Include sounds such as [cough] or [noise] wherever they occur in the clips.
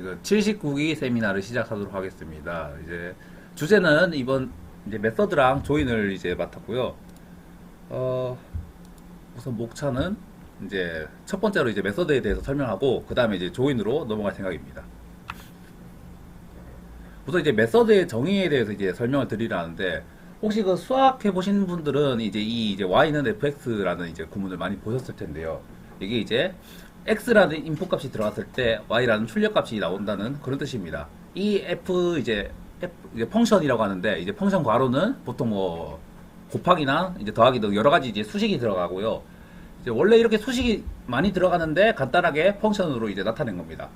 그 79기 세미나를 시작하도록 하겠습니다. 이제 주제는 이번 이제 메서드랑 조인을 이제 맡았고요. 어, 우선 목차는 이제 첫 번째로 이제 메서드에 대해서 설명하고 그 다음에 이제 조인으로 넘어갈 생각입니다. 우선 이제 메서드의 정의에 대해서 이제 설명을 드리려는데 혹시 그 수학해 보신 분들은 이제 이 이제 y는 fx라는 이제 구문을 많이 보셨을 텐데요. 이게 이제 x라는 인풋 값이 들어갔을 때 y라는 출력 값이 나온다는 그런 뜻입니다. 이 f 이제 f 이제 펑션이라고 하는데 이제 펑션 괄호는 보통 뭐 곱하기나 이제 더하기 등 여러 가지 이제 수식이 들어가고요. 이제 원래 이렇게 수식이 많이 들어가는데 간단하게 펑션으로 이제 나타낸 겁니다.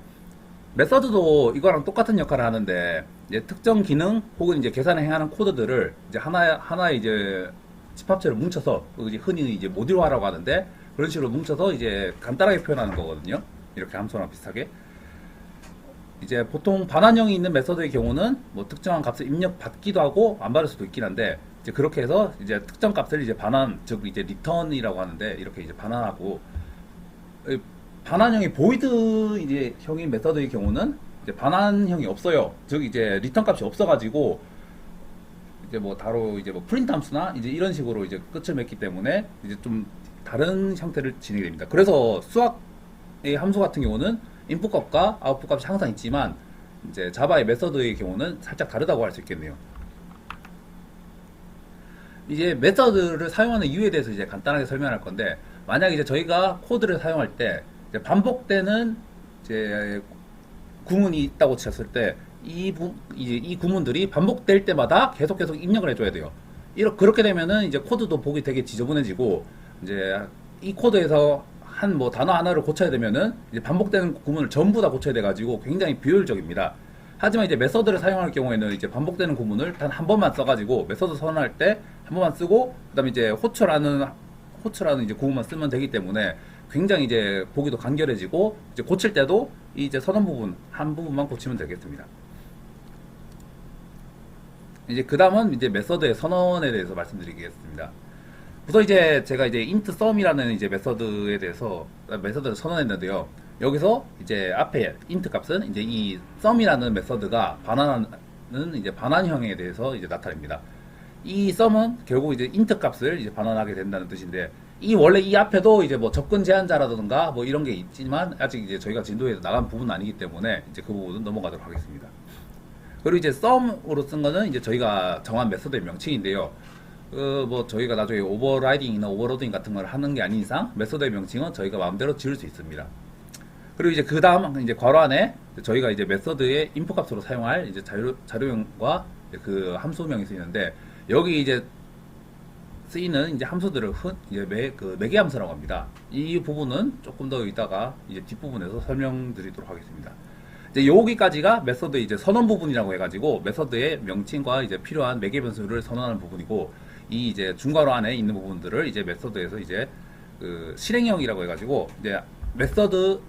메서드도 이거랑 똑같은 역할을 하는데 이제 특정 기능 혹은 이제 계산을 행하는 코드들을 이제 하나 하나 이제 집합체로 뭉쳐서 그 이제 흔히 이제 모듈화라고 하는데 그런 식으로 뭉쳐서 이제 간단하게 표현하는 거거든요. 이렇게 함수랑 비슷하게. 이제 보통 반환형이 있는 메서드의 경우는 뭐 특정한 값을 입력 받기도 하고 안 받을 수도 있긴 한데 이제 그렇게 해서 이제 특정 값을 이제 반환 즉 이제 리턴이라고 하는데 이렇게 이제 반환하고 이 반환형이 보이드 이제 형인 메서드의 경우는 이제 반환형이 없어요. 즉 이제 리턴 값이 없어가지고 이제 뭐 바로 이제 뭐 프린트 함수나 이제 이런 식으로 이제 끝을 맺기 때문에 이제 좀 다른 형태를 지니게 됩니다. 그래서 수학의 함수 같은 경우는 인풋 값과 아웃풋 값이 항상 있지만 이제 자바의 메서드의 경우는 살짝 다르다고 할 수 있겠네요. 이제 메서드를 사용하는 이유에 대해서 이제 간단하게 설명할 건데 만약 이제 저희가 코드를 사용할 때 반복되는 이제 구문이 있다고 쳤을 때 이 이 구문들이 반복될 때마다 계속 계속 입력을 해줘야 돼요. 이렇게 그렇게 되면은 이제 코드도 보기 되게 지저분해지고 이제 이 코드에서 한 뭐 단어 하나를 고쳐야 되면은 이제 반복되는 구문을 전부 다 고쳐야 돼 가지고 굉장히 비효율적입니다. 하지만 이제 메서드를 사용할 경우에는 이제 반복되는 구문을 단 한 번만 써가지고 메서드 선언할 때 한 번만 쓰고 그다음에 이제 호처라는 호처라는 이제 구문만 쓰면 되기 때문에 굉장히 이제 보기도 간결해지고 이제 고칠 때도 이 이제 선언 부분 한 부분만 고치면 되겠습니다. 이제 그 다음은 이제 메서드의 선언에 대해서 말씀드리겠습니다. 우선 이제 제가 이제 int sum이라는 이제 메서드에 대해서 메서드를 선언했는데요. 여기서 이제 앞에 int 값은 이제 이 sum이라는 메서드가 반환하는 이제 반환형에 대해서 이제 나타냅니다. 이 sum은 결국 이제 int 값을 이제 반환하게 된다는 뜻인데 이 원래 이 앞에도 이제 뭐 접근 제한자라든가 뭐 이런 게 있지만 아직 이제 저희가 진도에서 나간 부분은 아니기 때문에 이제 그 부분은 넘어가도록 하겠습니다. 그리고 이제 sum으로 쓴 거는 이제 저희가 정한 메서드의 명칭인데요. 그 뭐 저희가 나중에 오버라이딩이나 오버로딩 같은 걸 하는 게 아닌 이상 메서드의 명칭은 저희가 마음대로 지을 수 있습니다. 그리고 이제 그 다음 이제 괄호 안에 저희가 이제 메서드의 인풋 값으로 사용할 이제 자료 자료형과 이제 그 함수명이 쓰이는데 여기 이제 쓰이는 이제 함수들을 흔 이제 매, 그 매개 함수라고 합니다. 이 부분은 조금 더 이따가 이제 뒷부분에서 설명드리도록 하겠습니다. 이제 여기까지가 메서드 이제 선언 부분이라고 해가지고 메서드의 명칭과 이제 필요한 매개 변수를 선언하는 부분이고 이 이제 중괄호 안에 있는 부분들을 이제 메서드에서 이제 그 실행형이라고 해가지고 이제 메서드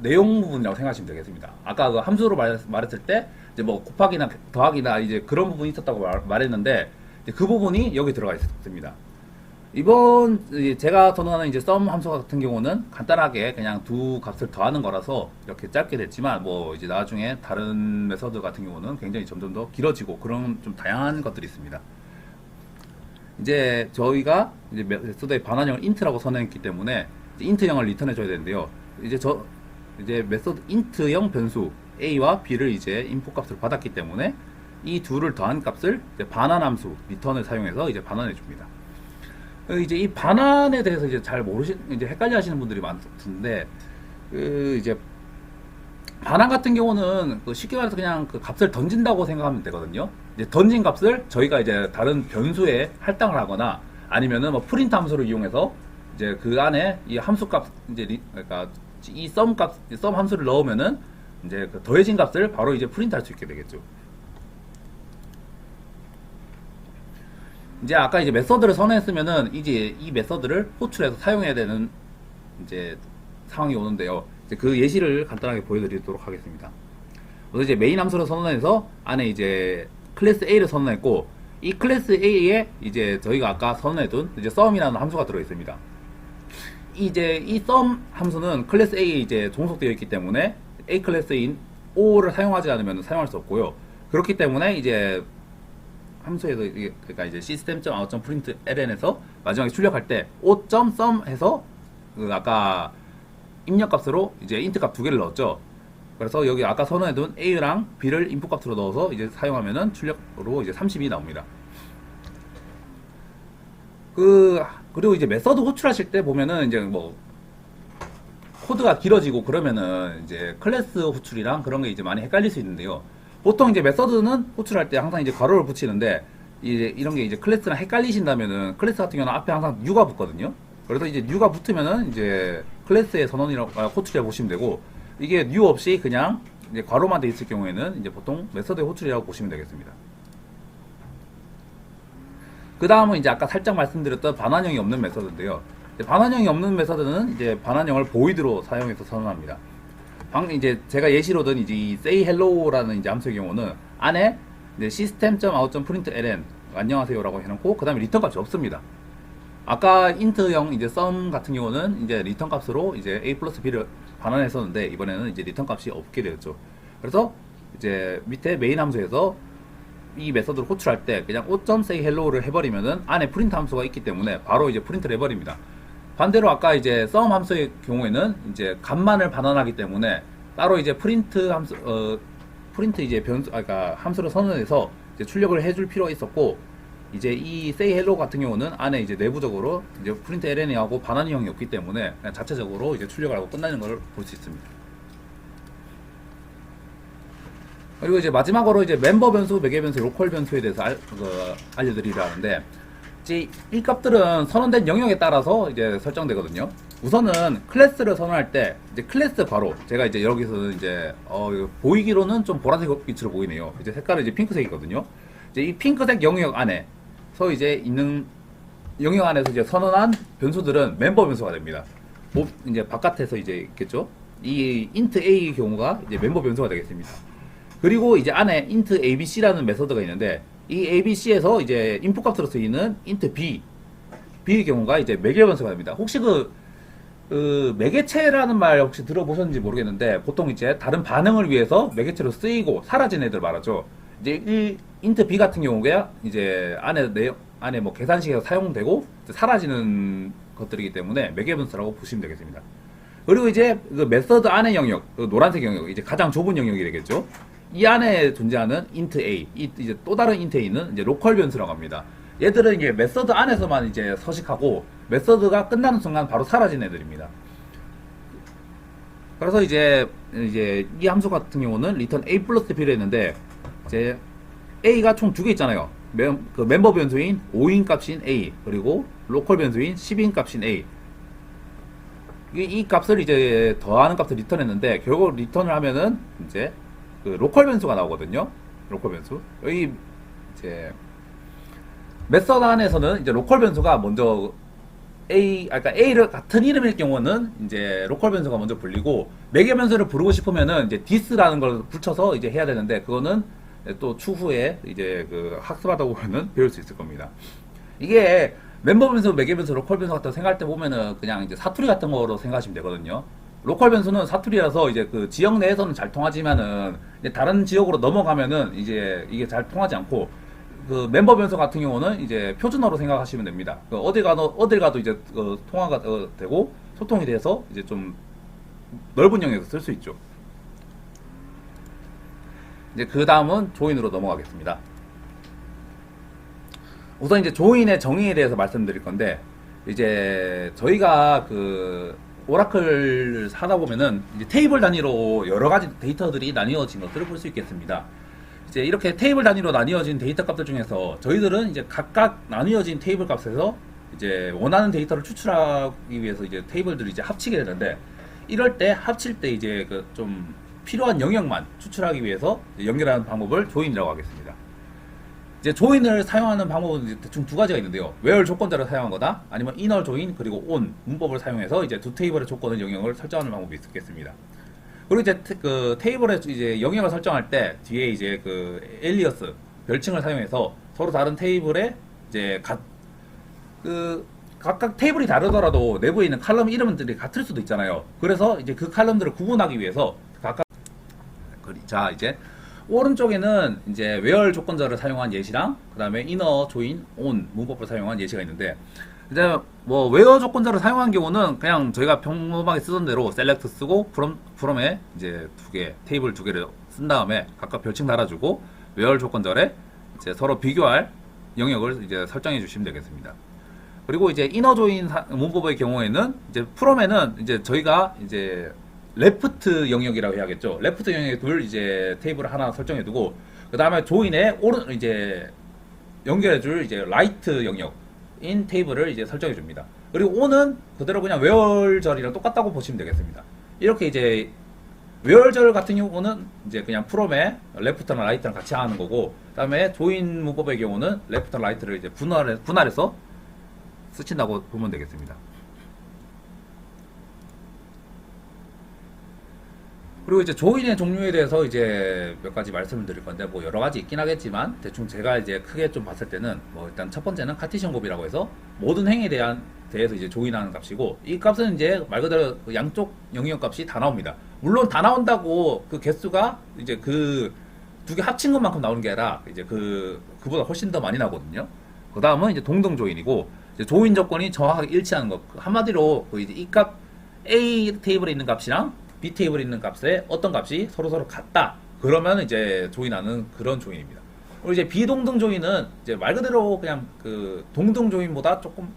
내용 부분이라고 생각하시면 되겠습니다. 아까 그 함수로 말, 말했을 때 이제 뭐 곱하기나 더하기나 이제 그런 부분이 있었다고 말, 말했는데 이제 그 부분이 여기 들어가 있습니다. 이번 제가 선언하는 이제 sum 함수 같은 경우는 간단하게 그냥 두 값을 더하는 거라서 이렇게 짧게 됐지만 뭐 이제 나중에 다른 메서드 같은 경우는 굉장히 점점 더 길어지고 그런 좀 다양한 것들이 있습니다. 이제 저희가 이제 메서드의 반환형을 int라고 선언했기 때문에 int형을 리턴해 줘야 되는데요. 이제 저 이제 메서드 int형 변수 a와 b를 이제 인풋 값으로 받았기 때문에 이 둘을 더한 값을 이제 반환 함수 리턴을 사용해서 이제 반환해 줍니다. 이제 이 반환에 대해서 이제 잘 모르시 이제 헷갈려 하시는 분들이 많던데 그 이제 반환 같은 경우는 그 쉽게 말해서 그냥 그 값을 던진다고 생각하면 되거든요. 이제 던진 값을 저희가 이제 다른 변수에 할당을 하거나 아니면은 뭐 프린트 함수를 이용해서 이제 그 안에 이 함수 값 이제 리, 그러니까 이 썸 값, 썸 함수를 넣으면은 이제 그 더해진 값을 바로 이제 프린트 할 수 있게 되겠죠. 이제 아까 이제 메서드를 선언했으면은 이제 이 메서드를 호출해서 사용해야 되는 이제 상황이 오는데요. 이제 그 예시를 간단하게 보여드리도록 하겠습니다. 우선 이제 메인 함수를 선언해서 안에 이제 클래스 A를 선언했고 이 클래스 A에 이제 저희가 아까 선언해둔 이제 sum이라는 함수가 들어 있습니다. 이제 이 sum 함수는 클래스 A에 이제 종속되어 있기 때문에 A 클래스인 O를 사용하지 않으면 사용할 수 없고요. 그렇기 때문에 이제 함수에서 그러니까 이제 system.out.print ln에서 마지막에 출력할 때 o.sum 해서 그 아까 입력값으로 이제 int 값두 개를 넣었죠. 그래서 여기 아까 선언해둔 a랑 b를 인풋 값으로 넣어서 이제 사용하면은 출력으로 이제 30이 나옵니다. 그 그리고 이제 메서드 호출하실 때 보면은 이제 뭐 코드가 길어지고 그러면은 이제 클래스 호출이랑 그런 게 이제 많이 헷갈릴 수 있는데요. 보통 이제 메서드는 호출할 때 항상 이제 괄호를 붙이는데 이제 이런 게 이제 클래스랑 헷갈리신다면은 클래스 같은 경우는 앞에 항상 뉴가 붙거든요. 그래서 이제 뉴가 붙으면은 이제 클래스의 선언이라고 아, 호출이라고 보시면 되고 이게 뉴 없이 그냥 이제 괄호만 돼 있을 경우에는 이제 보통 메서드의 호출이라고 보시면 되겠습니다. 그 다음은 이제 아까 살짝 말씀드렸던 반환형이 없는 메서드인데요. 반환형이 없는 메서드는 이제 반환형을 보이드로 사용해서 선언합니다. 방금 이제 제가 예시로 든 이제 이 say hello라는 이제 함수의 경우는 안에 이제 system.out.println 안녕하세요라고 해놓고 그 다음에 리턴 값이 없습니다. 아까 int형 이제 sum 같은 경우는 이제 리턴 값으로 이제 a 플러스 b를 반환했었는데 이번에는 이제 리턴 값이 없게 되었죠. 그래서 이제 밑에 메인 함수에서 이 메서드를 호출할 때 그냥 o.say hello를 해버리면은 안에 프린트 함수가 있기 때문에 바로 이제 프린트를 해버립니다. 반대로 아까 이제 sum 함수의 경우에는 이제 값만을 반환하기 때문에 따로 이제 프린트 함수 어 프린트 이제 변수 아 그러니까 함수를 선언해서 출력을 해줄 필요가 있었고 이제 이 say hello 같은 경우는 안에 이제 내부적으로 이제 프린트 ln이하고 반환형이 없기 때문에 그냥 자체적으로 이제 출력을 하고 끝나는 걸 볼 수 있습니다. 그리고 이제 마지막으로 이제 멤버 변수, 매개 변수, 로컬 변수에 대해서 알, 그, 알려드리려는데 이제 이 값들은 선언된 영역에 따라서 이제 설정되거든요. 우선은 클래스를 선언할 때 이제 클래스 바로 제가 이제 여기서는 이제 어 보이기로는 좀 보라색 빛으로 보이네요. 이제 색깔은 이제 핑크색이거든요. 이제 이 핑크색 영역 안에 서 이제 있는 영역 안에서 이제 선언한 변수들은 멤버 변수가 됩니다. 뭐 이제 바깥에서 이제 있겠죠. 이 int a 경우가 이제 멤버 변수가 되겠습니다. 그리고 이제 안에 int abc라는 메서드가 있는데 이 abc에서 이제 인풋 값으로 쓰이는 int b b의 경우가 이제 매개 변수가 됩니다. 혹시 그, 그 매개체라는 말 혹시 들어보셨는지 모르겠는데 보통 이제 다른 반응을 위해서 매개체로 쓰이고 사라진 애들 말하죠. 이제 이 int b 같은 경우가 이제 안에 내용 안에 뭐 계산식에서 사용되고 사라지는 것들이기 때문에 매개 변수라고 보시면 되겠습니다. 그리고 이제 그 메서드 안의 영역, 그 노란색 영역, 이제 가장 좁은 영역이 되겠죠. 이 안에 존재하는 int a, 이 이제 또 다른 int a는 이제 로컬 변수라고 합니다. 얘들은 이게 메서드 안에서만 이제 서식하고 메서드가 끝나는 순간 바로 사라진 애들입니다. 그래서 이제 이제 이 함수 같은 경우는 return a 플러스 b를 했는데 이제 a가 총 두 개 있잖아요. 멤, 그 멤버 변수인 5인 값인 a 그리고 로컬 변수인 10인 값인 a 이, 이 값을 이제 더하는 값을 리턴했는데 결국 리턴을 하면은 이제 그 로컬 변수가 나오거든요. 로컬 변수. 여기 이제 메서드 안에서는 이제 로컬 변수가 먼저 A, 아까 그러니까 A를 같은 이름일 경우는 이제 로컬 변수가 먼저 불리고 매개 변수를 부르고 싶으면은 이제 this라는 걸 붙여서 이제 해야 되는데 그거는 또 추후에 이제 그 학습하다 보면은 배울 수 있을 겁니다. 이게 멤버 변수, 매개 변수, 로컬 변수 같은 거 생각할 때 보면은 그냥 이제 사투리 같은 거로 생각하시면 되거든요. 로컬 변수는 사투리라서 이제 그 지역 내에서는 잘 통하지만은 다른 지역으로 넘어가면은 이제 이게 잘 통하지 않고 그 멤버 변수 같은 경우는 이제 표준어로 생각하시면 됩니다. 그 어딜 가도 어딜 가도 이제 어, 통화가 어, 되고 소통이 돼서 이제 좀 넓은 영역에서 쓸 수 있죠. 이제 그 다음은 조인으로 넘어가겠습니다. 우선 이제 조인의 정의에 대해서 말씀드릴 건데 이제 저희가 그 오라클을 하다 보면은 테이블 단위로 여러 가지 데이터들이 나뉘어진 것들을 볼 수 있겠습니다. 이제 이렇게 테이블 단위로 나뉘어진 데이터 값들 중에서 저희들은 이제 각각 나뉘어진 테이블 값에서 이제 원하는 데이터를 추출하기 위해서 이제 테이블들을 이제 합치게 되는데 이럴 때 합칠 때 이제 그 좀 필요한 영역만 추출하기 위해서 연결하는 방법을 조인이라고 하겠습니다. 이제 조인을 사용하는 방법은 대충 두 가지가 있는데요. where 조건자를 사용한 거다, 아니면 inner 그리고 on 문법을 사용해서 이제 두 테이블의 조건을 영역을 설정하는 방법이 있겠습니다. 그리고 이제 테, 그 테이블에 이제 영역을 설정할 때 뒤에 이제 그 엘리어스 별칭을 사용해서 서로 다른 테이블에 이제 각 그 각각 테이블이 다르더라도 내부에 있는 칼럼 이름들이 같을 수도 있잖아요. 그래서 이제 그 칼럼들을 구분하기 위해서 그리- 자 이제 오른쪽에는 이제 외열 조건절을 사용한 예시랑 그 다음에 이너 조인 온 문법을 사용한 예시가 있는데 이제 뭐 외어 조건절을 사용한 경우는 그냥 저희가 평범하게 쓰던 대로 셀렉트 쓰고 프롬 프롬에 이제 두 개 테이블 두 개를 쓴 다음에 각각 별칭 달아주고 외열 조건절에 이제 서로 비교할 영역을 이제 설정해 주시면 되겠습니다. 그리고 이제 이너 조인 사- 문법의 경우에는 이제 프롬에는 이제 저희가 이제 레프트 영역이라고 해야겠죠. 레프트 영역에 둘 이제 테이블을 하나 설정해 두고 그 다음에 조인에 오른 이제 연결해 줄 이제 라이트 영역인 테이블을 이제 설정해 줍니다. 그리고 온은 그대로 그냥 외월절이랑 똑같다고 보시면 되겠습니다. 이렇게 이제 외월절 같은 경우는 이제 그냥 프롬에 레프트랑 라이트랑 같이 하는 거고 그다음에 조인 문법의 경우는 레프트랑 라이트를 이제 분할해 분할해서 쓰신다고 보면 되겠습니다. 그리고 이제 조인의 종류에 대해서 이제 몇 가지 말씀을 드릴 건데 뭐 여러 가지 있긴 하겠지만 대충 제가 이제 크게 좀 봤을 때는 뭐 일단 첫 번째는 카티션 곱이라고 해서 모든 행에 대한 대해서 이제 조인하는 값이고 이 값은 이제 말 그대로 그 양쪽 영역 값이 다 나옵니다. 물론 다 나온다고 그 개수가 이제 그 두 개 합친 것만큼 나오는 게 아니라 이제 그 그보다 훨씬 더 많이 나거든요. 그 다음은 이제 동등 조인이고 조인 조건이 정확하게 일치하는 것 한마디로 그 이제 이 값 A 테이블에 있는 값이랑 B 테이블에 있는 값에 어떤 값이 서로 서로 같다. 그러면 이제 조인하는 그런 조인입니다. 그리고 이제 비동등 조인은 이제 말 그대로 그냥 그 동등 조인보다 조금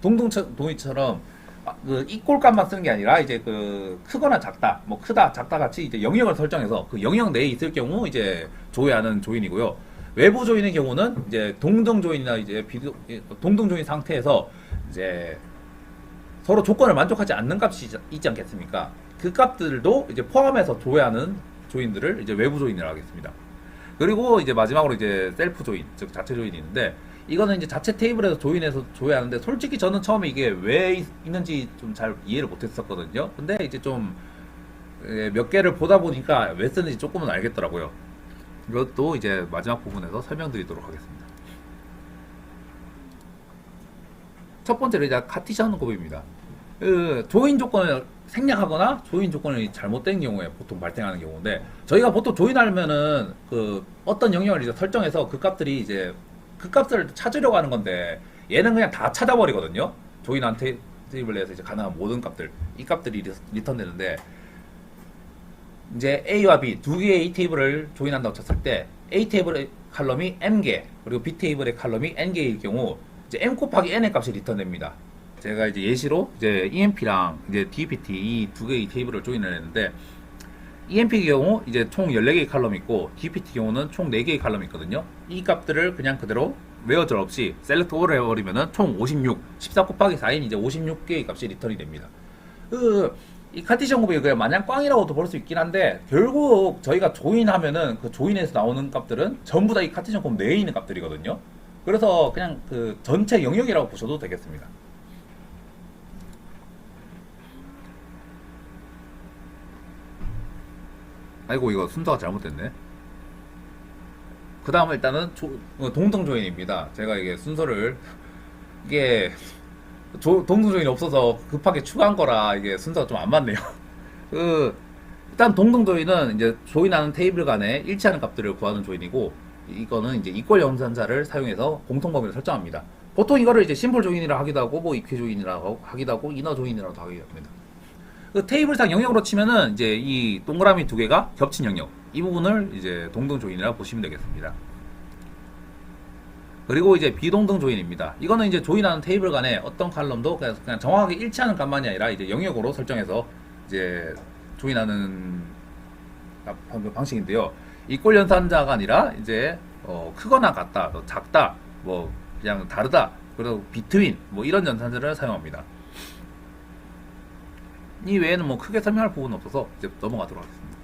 동등 조인처럼 아, 그 이꼴 값만 쓰는 게 아니라 이제 그 크거나 작다, 뭐 크다, 작다 같이 이제 영역을 설정해서 그 영역 내에 있을 경우 이제 조회하는 조인이고요. 외부 조인의 경우는 이제 동등 조인이나 이제 비동 동등 조인 상태에서 이제 서로 조건을 만족하지 않는 값이 있지 않겠습니까? 그 값들도 이제 포함해서 조회하는 조인들을 이제 외부 조인이라고 하겠습니다. 그리고 이제 마지막으로 이제 셀프 조인, 즉 자체 조인이 있는데 이거는 이제 자체 테이블에서 조인해서 조회하는데 솔직히 저는 처음에 이게 왜 있- 있는지 좀 잘 이해를 못했었거든요. 근데 이제 좀 몇 개를 보다 보니까 왜 쓰는지 조금은 알겠더라고요. 이것도 이제 마지막 부분에서 설명드리도록 하겠습니다. 첫 번째로 이제 카티션 곱입니다. 그 조인 조건을 생략하거나 조인 조건이 잘못된 경우에 보통 발생하는 경우인데 저희가 보통 조인하면은 그 어떤 영역을 이제 설정해서 그 값들이 이제 그 값을 찾으려고 하는 건데 얘는 그냥 다 찾아버리거든요. 조인한 테- 테이블 내에서 이제 가능한 모든 값들 이 값들이 리- 리턴되는데 이제 A와 B 두 개의 A 테이블을 조인한다고 쳤을 때 A 테이블의 칼럼이 m 개 그리고 B 테이블의 칼럼이 n 개일 경우 이제 m 곱하기 n의 값이 리턴됩니다. 제가 이제 예시로 이제 EMP랑 이제 DPT 이 두 개의 테이블을 조인을 했는데 EMP 경우 이제 총 14개의 칼럼이 있고 DPT 경우는 총 4개의 칼럼이 있거든요. 이 값들을 그냥 그대로 외어절 없이 셀렉트 오를 해버리면은 총 56, 14 곱하기 4인 이제 56개의 값이 리턴이 됩니다. 그, 이 카티션 곱이 그냥 마냥 꽝이라고도 볼 수 있긴 한데, 결국 저희가 조인하면은 그 조인에서 나오는 값들은 전부 다 이 카티션 곱 내에 있는 값들이거든요. 그래서 그냥 그 전체 영역이라고 보셔도 되겠습니다. 아이고 이거 순서가 잘못됐네. 그 다음은 일단은 조- 어, 동등 조인입니다. 제가 이게 순서를 이게 조, 동등 조인이 없어서 급하게 추가한 거라 이게 순서가 좀 안 맞네요. [laughs] 그 일단 동등 조인은 이제 조인하는 테이블 간에 일치하는 값들을 구하는 조인이고 이거는 이제 이꼴 염산자를 사용해서 공통 범위를 설정합니다. 보통 이거를 이제 심플 조인이라 하기도 하고 뭐 이퀴 조인이라고 하기도 하고 이너 조인이라고 하기도 합니다. 그 테이블상 영역으로 치면은 이제 이 동그라미 두 개가 겹친 영역 이 부분을 이제 동등 조인이라 보시면 되겠습니다. 그리고 이제 비동등 조인입니다. 이거는 이제 조인하는 테이블 간에 어떤 칼럼도 그냥, 그냥 정확하게 일치하는 값만이 아니라 이제 영역으로 설정해서 이제 조인하는 방- 방식인데요. 이꼴 연산자가 아니라 이제 어, 크거나 같다, 또 작다, 뭐 그냥 다르다, 그리고 비트윈 뭐 이런 연산자를 사용합니다. 이 외에는 뭐 크게 설명할 부분은 없어서 이제 넘어가도록 하겠습니다.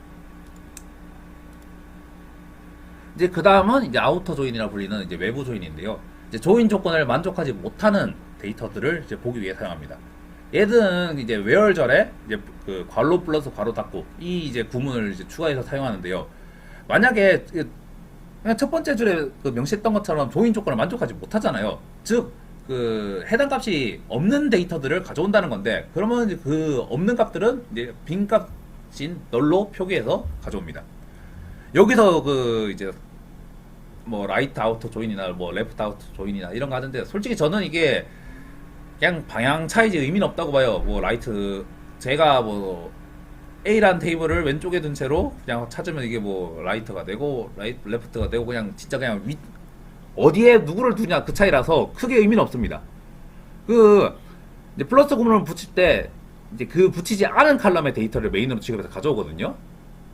이제 그 다음은 이제 아우터 조인이라 불리는 이제 외부 조인인데요. 이제 조인 조건을 만족하지 못하는 데이터들을 이제 보기 위해 사용합니다. 얘는 이제 외월절에 이제 그 괄호 플러스 괄호 닫고 이 이제 구문을 이제 추가해서 사용하는데요. 만약에 그첫 번째 줄에 그 명시했던 것처럼 조인 조건을 만족하지 못하잖아요. 즉, 그 해당 값이 없는 데이터들을 가져온다는 건데, 그러면 그 없는 값들은 이제 빈 값인 널로 표기해서 가져옵니다. 여기서 그 이제 뭐 라이트 아우터 조인이나 뭐 레프트 아우터 조인이나 이런 거 하는데 솔직히 저는 이게 그냥 방향 차이지 의미는 없다고 봐요. 뭐 라이트 제가 뭐 A라는 테이블을 왼쪽에 둔 채로 그냥 찾으면 이게 뭐 라이트가 되고 라이 레프트가 되고 그냥 진짜 그냥 위 어디에 누구를 두냐 그 차이라서 크게 의미는 없습니다. 그 플러스 구문을 붙일 때 이제 그 붙이지 않은 칼럼의 데이터를 메인으로 취급해서 가져오거든요.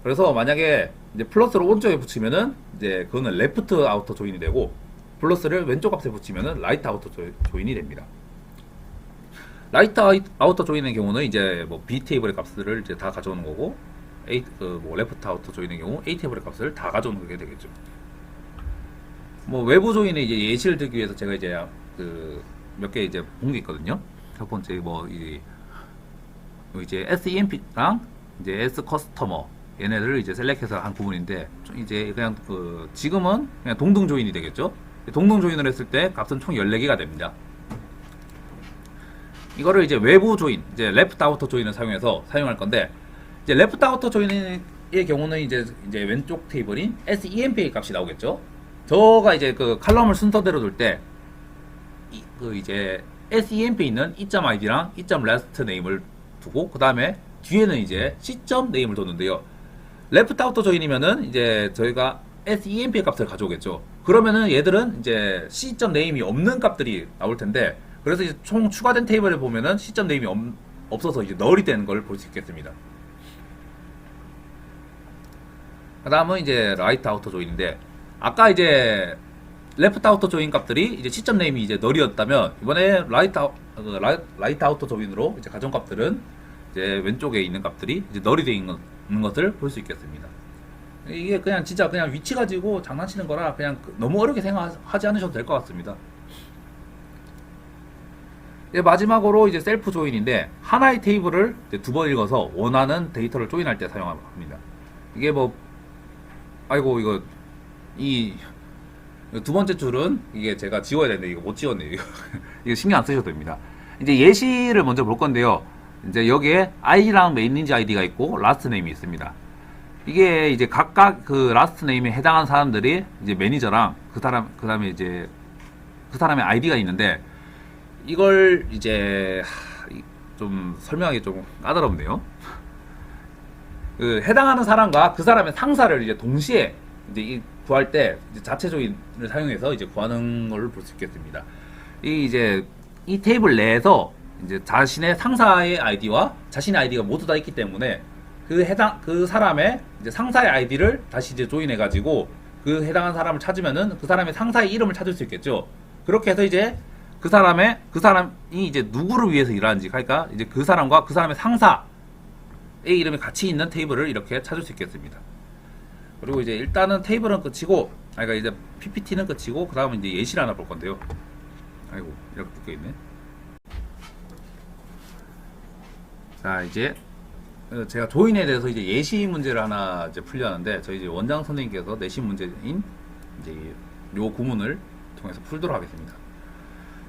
그래서 만약에 이제 플러스를 오른쪽에 붙이면은 이제 그거는 레프트 아우터 조인이 되고 플러스를 왼쪽 값에 붙이면은 라이트 아우터 조- 조인이 됩니다. 라이트 아우터 조인의 경우는 이제 뭐 B 테이블의 값을 이제 다 가져오는 거고 A 그뭐 레프트 아우터 조인의 경우 A 테이블의 값을 다 가져오는 게 되겠죠. 뭐 외부 조인의 이제 예시를 들기 위해서 제가 이제 그 몇 개 이제 본 게 있거든요. 첫 번째 뭐이 이제 SEMP랑 이제 S 커스터머 얘네들을 이제 셀렉해서 한 부분인데 좀 이제 그냥 그 지금은 그냥 동등 조인이 되겠죠. 동등 조인을 했을 때 값은 총 14개가 됩니다. 이거를 이제 외부 조인, 이제 레프트 아우터 조인을 사용해서 사용할 건데 이제 레프트 아우터 조인의 경우는 이제 이제 왼쪽 테이블인 SEMP의 값이 나오겠죠. 저가 이제 그 칼럼을 순서대로 둘때그 이제 SEMP에 있는 이점 ID랑 이점 레스트 네임을 두고 그 다음에 뒤에는 이제 시점 네임을 뒀는데요. 레프트 아우터 조인이면은 이제 저희가 SEMP의 값을 가져오겠죠. 그러면은 얘들은 이제 시점 네임이 없는 값들이 나올 텐데 그래서 이제 총 추가된 테이블을 보면은 시점 네임이 없, 없어서 이제 널이 되는 걸 볼 수 있겠습니다. 그 다음은 이제 라이트 아우터 조인인데 아까 이제 레프트 아우터 조인 값들이 이제 시점 네임이 이제 널이었다면 이번에 라이트 아우, 그 라이, 라이트 아우터 조인으로 이제 가정 값들은 이제 왼쪽에 있는 값들이 이제 널이 되어 있는, 것- 있는 것을 볼 수 있겠습니다. 이게 그냥 진짜 그냥 위치 가지고 장난치는 거라 그냥 그- 너무 어렵게 생각하지 않으셔도 될 것 같습니다. 이제 마지막으로 이제 셀프 조인인데 하나의 테이블을 두 번 읽어서 원하는 데이터를 조인할 때 사용합니다. 이게 뭐 아이고 이거 이 두 번째 줄은 이게 제가 지워야 되는데 이거 못 지웠네요. 이거, [laughs] 이거 신경 안 쓰셔도 됩니다. 이제 예시를 먼저 볼 건데요. 이제 여기에 아이디랑 메인인지 아이디가 있고 라스트 네임이 있습니다. 이게 이제 각각 그 라스트 네임에 해당하는 사람들이 이제 매니저랑 그 사람 그 다음에 이제 그 사람의 아이디가 있는데 이걸 이제 좀 설명하기 좀 까다롭네요. 그 해당하는 사람과 그 사람의 상사를 이제 동시에 이제 이 구할 때 이제 자체 조인을 사용해서 이제 구하는 걸 볼 수 있겠습니다. 이 이제 이 테이블 내에서 이제 자신의 상사의 아이디와 자신의 아이디가 모두 다 있기 때문에 그 해당 그 사람의 이제 상사의 아이디를 다시 이제 조인해 가지고 그 해당한 사람을 찾으면은 그 사람의 상사의 이름을 찾을 수 있겠죠. 그렇게 해서 이제 그 사람의 그 사람이 이제 누구를 위해서 일하는지 그러니까 이제 그 사람과 그 사람의 상사의 이름이 같이 있는 테이블을 이렇게 찾을 수 있겠습니다. 그리고 이제 일단은 테이블은 끝이고, 아, 그러니까 이제 PPT는 끝이고, 그 다음에 이제 예시를 하나 볼 건데요. 아이고, 이렇게 붙어 있네. 자, 이제 어, 제가 조인에 대해서 이제 예시 문제를 하나 이제 풀려는데, 저희 이제 원장 선생님께서 내신 문제인 이제 요 구문을 통해서 풀도록 하겠습니다.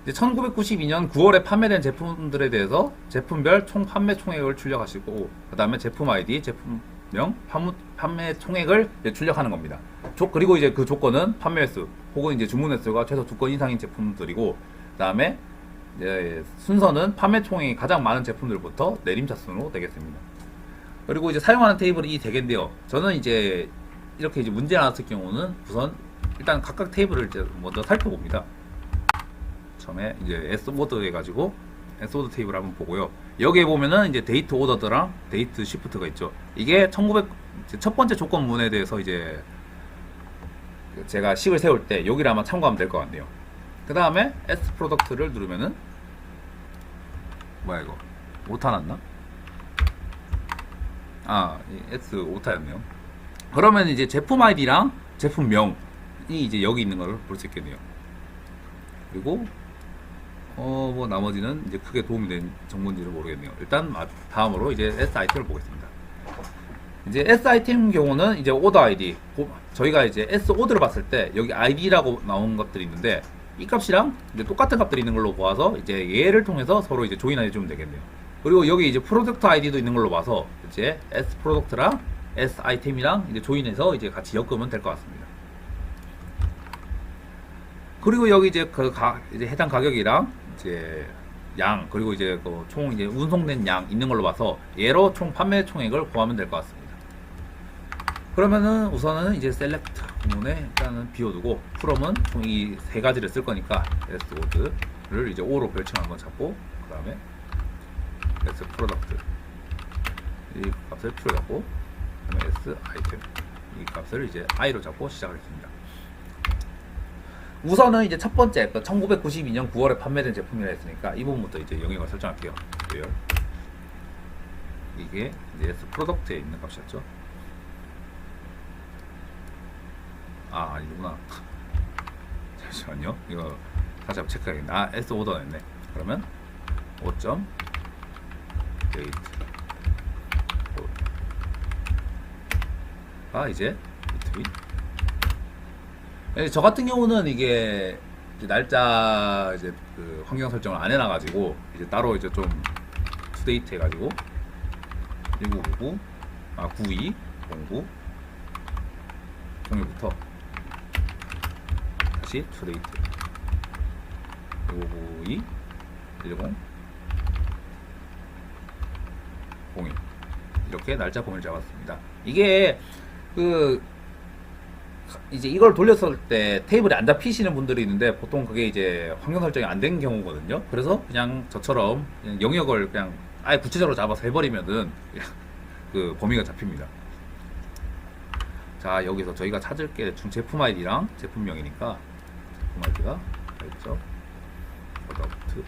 이제 1992년 9월에 판매된 제품들에 대해서 제품별 총 판매 총액을 출력하시고 그 다음에 제품 아이디, 제품 명, 판매 총액을 출력하는 겁니다. 조- 그리고 이제 그 조건은 판매 횟수 혹은 이제 주문 횟수가 최소 두 건 이상인 제품들이고 그 다음에 이제 순서는 판매 총액이 가장 많은 제품들부터 내림차 순으로 되겠습니다. 그리고 이제 사용하는 테이블이 이 대개인데요. 저는 이제 이렇게 이제 문제 나왔을 경우는 우선 일단 각각 테이블을 이제 먼저 살펴봅니다. 처음에 이제 S 오더 해가지고 S 오더 테이블 한번 보고요. 여기에 보면은 이제 데이트 오더드랑 데이트 시프트가 있죠. 이게 1900 첫 번째 조건문에 대해서 이제 제가 식을 세울 때 여기를 아마 참고하면 될 것 같네요. 그 다음에 S 프로덕트를 누르면은 뭐야 이거 오타 났나? 아이 S 오타였네요. 그러면 이제 제품 아이디랑 제품명이 이제 여기 있는 걸 볼 수 있겠네요. 그리고 어 뭐 나머지는 이제 크게 도움이 된 정보인지를 모르겠네요. 일단 마- 다음으로 이제 S 아이템을 보겠습니다. 이제 S 아이템 경우는 이제 오더 아이디 고- 저희가 이제 S 오더를 봤을 때 여기 아이디라고 나온 것들이 있는데 이 값이랑 이제 똑같은 값들이 있는 걸로 보아서 이제 얘를 통해서 서로 이제 조인해 주면 되겠네요. 그리고 여기 이제 프로덕트 아이디도 있는 걸로 봐서 이제 S 프로덕트랑 S 아이템이랑 이제 조인해서 이제 같이 엮으면 될 것 같습니다. 그리고 여기 이제 그 가, 이제 해당 가격이랑 이제 양 그리고 이제 그 총 이제 운송된 양 있는 걸로 봐서 얘로 총 판매 총액을 구하면 될 것 같습니다. 그러면은 우선은 이제 셀렉트 부분에 일단은 비워두고 총이세 가지를 쓸 거니까 S 오드를 이제 O로 별칭한 거 잡고 그 다음에 S 프로덕트 이 값을 P로 잡고 S 아이템 이 값을 이제 I로 잡고 시작을 했습니다. 우선은 이제 첫 번째 그 1992년 9월에 판매된 제품이라 했으니까 이 부분부터 이제 영역을 설정할게요. 그래요. 이게 이제 프로덕트에 있는 값이었죠. 아 아니구나. 잠시만요. 이거 다시 한번 체크해야겠네. 아 S 오더 냈네. 그러면 5점 데이트 아 이제 예, 저 같은 경우는 이게 이제 날짜 이제 그 환경 설정을 안 해놔가지고 이제 따로 이제 좀 투데이트 해가지고 1999, 아 92, 09 종류부터 다시 투데이트 1992, 10, 01 이렇게 날짜 범위를 잡았습니다. 이게 그 이제 이걸 돌렸을 때 테이블이 안 잡히시는 분들이 있는데 보통 그게 이제 환경 설정이 안 된 경우거든요. 그래서 그냥 저처럼 그냥 영역을 그냥 아예 구체적으로 잡아서 해버리면은 [laughs] 그 범위가 잡힙니다. 자 여기서 저희가 찾을 게 대충 제품 아이디랑 제품명이니까 제품 아이디가 있죠. 프로덕트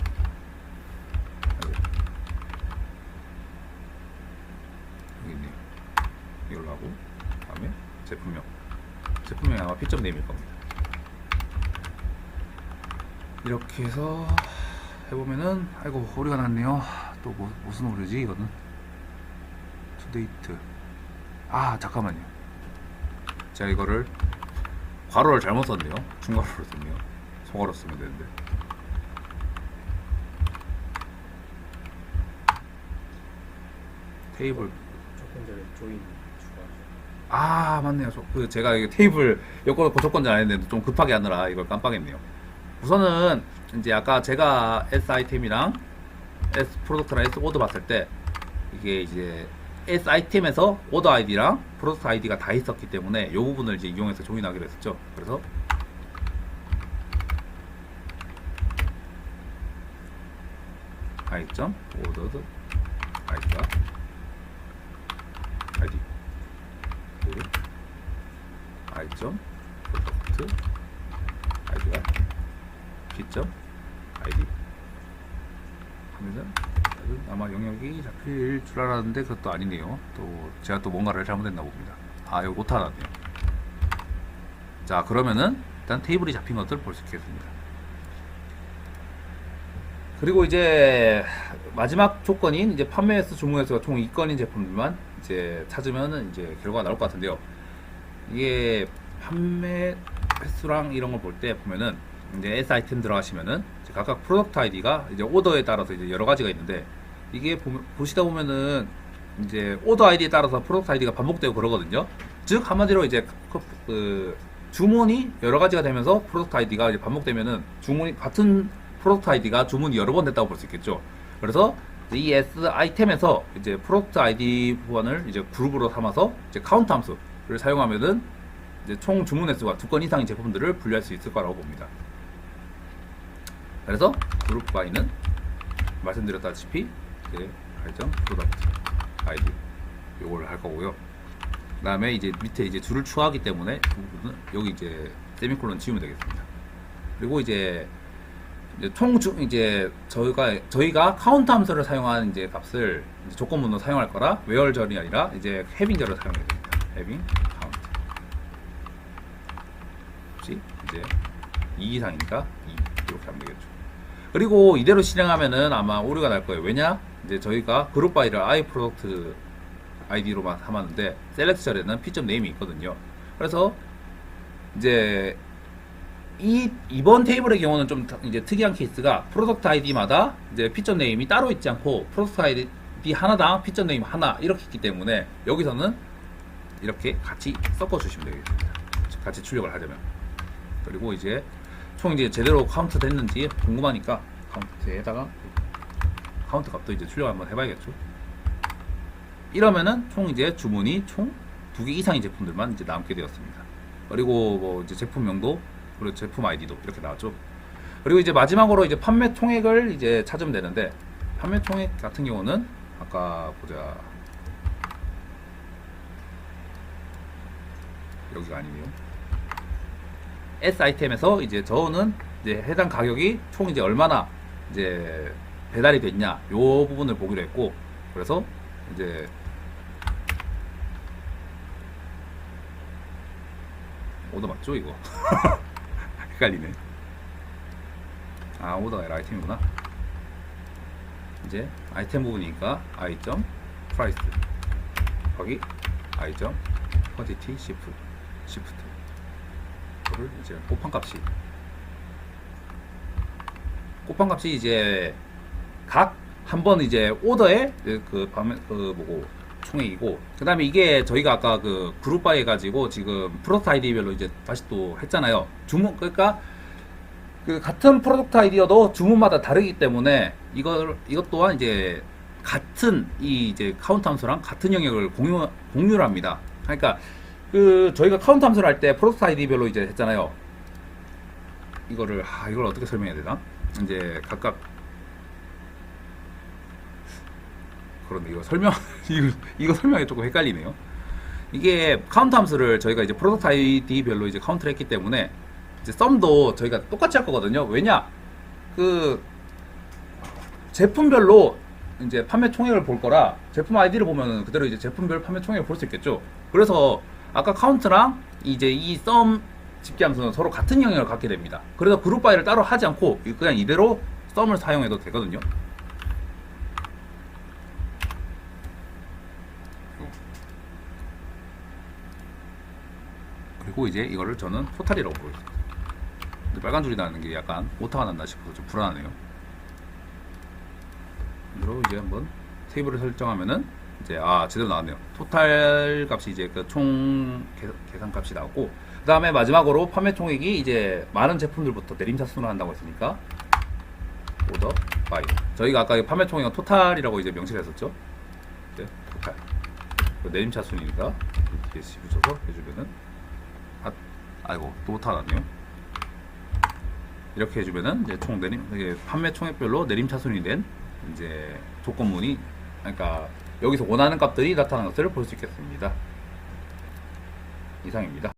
여기 있네요. 이걸로 하고 다음에 제품명 제품명이 아마 P점 네임일 겁니다. 이렇게 해서 해보면은 아이고 오류가 났네요. 또 뭐, 무슨 오류지 이거는? 투데이트 아 잠깐만요. 제가 이거를 괄호를 잘못 썼네요. 중괄호로 썼네요. 소괄호 쓰면 되는데. 테이블 조금 전에 조인. 아 맞네요. 저, 그 제가 테이블 여권 고조건자 안 했는데 좀 급하게 하느라 이걸 깜빡했네요. 우선은 이제 아까 제가 S 아이템이랑 S 프로덕트랑 S 오더 봤을 때 이게 이제 S 아이템에서 오더 아이디랑 프로덕트 아이디가 다 있었기 때문에 이 부분을 이제 이용해서 조인하기로 했었죠. 그래서 아이점 오더드 아이디가 아이디 그 i점 프로덕트 아이디가 B점 아이디 하면은 아마 영역이 잡힐 줄 알았는데 그것도 아니네요. 또 제가 또 뭔가를 잘못했나 봅니다. 아 이거 못 알았네요. 자 그러면은 일단 테이블이 잡힌 것들 볼 수 있겠습니다. 그리고 이제 마지막 조건인 이제 판매에서 주문에서 총 2건인 제품들만 이제 찾으면은 이제 결과가 나올 것 같은데요. 이게 판매 횟수랑 이런 걸 볼 때 보면은 이제 S 아이템 들어가시면은 각각 프로덕트 아이디가 이제 오더에 따라서 이제 여러 가지가 있는데 이게 보, 보시다 보면은 이제 오더 아이디에 따라서 프로덕트 아이디가 반복되고 그러거든요. 즉 한마디로 이제 그, 그 주문이 여러 가지가 되면서 프로덕트 아이디가 이제 반복되면은 주문이 같은 프로덕트 아이디가 주문이 여러 번 됐다고 볼 수 있겠죠. 그래서 이 S 아이템에서 이제 프로덕트 아이디 부분을 이제 그룹으로 삼아서 이제 카운트 함수 를 사용하면은 이제 총 주문 횟수가 두 건 이상의 제품들을 분류할 수 있을 거라고 봅니다. 그래서 그룹 바이는 말씀드렸다시피 이제 발전 프로덕트 아이디 요거를 할 거고요. 그다음에 이제 밑에 이제 줄을 추하기 때문에 그 부분은 여기 이제 세미콜론 지우면 되겠습니다. 그리고 이제 이제 총중 이제 저희가 저희가 카운트 함수를 사용한 이제 값을 이제 조건문으로 사용할 거라 웨얼절이 아니라 이제 해빙 절을 사용해야 됩니다. 해빙 카운트. 혹시 이제 2 이상이니까 2 이렇게 하면 되겠죠. 그리고 이대로 실행하면은 아마 오류가 날 거예요. 왜냐? 이제 저희가 그룹 바이를 아이 프로덕트 아이디로만 삼았는데 셀렉트절에는 P점 네임이 있거든요. 그래서 이제 이 이번 테이블의 경우는 좀 더- 이제 특이한 케이스가 프로덕트 아이디마다 이제 P점 네임이 따로 있지 않고 프로덕트 아이디 하나당 P점 네임 하나 이렇게 있기 때문에 여기서는 이렇게 같이 섞어 주시면 되겠습니다. 같이 출력을 하려면 그리고 이제 총 이제 제대로 카운트 됐는지 궁금하니까 카운트에다가 카운트 값도 이제 출력 한번 해봐야겠죠. 이러면은 총 이제 주문이 총 두 개 이상의 제품들만 이제 남게 되었습니다. 그리고 뭐 이제 제품명도 그리고 제품 아이디도 이렇게 나왔죠. 그리고 이제 마지막으로 이제 판매 총액을 이제 찾으면 되는데 판매 총액 같은 경우는 아까 보자 여기가 아니네요. S 아이템에서 이제 저는 이제 해당 가격이 총 이제 얼마나 이제 배달이 됐냐 요 부분을 보기로 했고 그래서 이제 오더 맞죠 이거? [laughs] 헷갈리네. 아 오더가 아니라 아이템이구나. 이제 아이템 부분이니까 아이점 프라이스 거기 퀀티티 시프트. 시프트 그를 이제 곱한 값이. 곱한 값이 이제 각 한 번 이제 오더에 그 밤에 그 뭐고 총액이고 그 다음에 이게 저희가 아까 그 그룹바 해가지고 지금 프로덕트 아이디별로 이제 다시 또 했잖아요. 주문 그러니까 그 같은 프로덕트 아이디어도 주문마다 다르기 때문에 이걸 이것 또한 이제 같은 이 이제 카운트 함수랑 같은 영역을 공유 공유를 합니다. 그러니까 그 저희가 카운트 함수를 할 때 프로덕트 아이디별로 이제 했잖아요. 이거를 아 이걸 어떻게 설명해야 되나? 이제 각각 그런데 이거 설명 [laughs] 이거, 이거 설명이 조금 헷갈리네요. 이게 카운트 함수를 저희가 이제 프로덕트 아이디별로 이제 카운트를 했기 때문에 이제 썸도 저희가 똑같이 할 거거든요. 왜냐? 그 제품별로 이제 판매 총액을 볼 거라 제품 아이디를 보면 그대로 이제 제품별 판매 총액을 볼 수 있겠죠. 그래서 아까 카운트랑 이제 이 썸 집계 함수는 서로 같은 영역을 갖게 됩니다. 그래서 그룹 바이를 따로 하지 않고 그냥 이대로 썸을 사용해도 되거든요. 그리고 이제 이거를 저는 토탈이라고 부르겠습니다. 근데 빨간 줄이 나는 게 약간 오타가 난다 싶어서 좀 불안하네요. 그리고 이제 한번 테이블을 설정하면은 이제 아 제대로 나왔네요. 토탈 값이 이제 그 총 계산 값이 나왔고 그 다음에 마지막으로 판매 총액이 이제 많은 제품들부터 내림차순을 한다고 했으니까 오더 바이 저희가 아까 이 판매 총액은 토탈이라고 이제 명시를 했었죠. 네, 토탈 그 내림차 순이니까 DSC 붙여서 해주면은 아, 아이고 또 오타 났네요. 이렇게 해주면은 이제 총 내림 판매 총액별로 내림차 순이 된 이제 조건문이 그러니까 여기서 원하는 값들이 나타나는 것을 볼 수 있겠습니다. 이상입니다.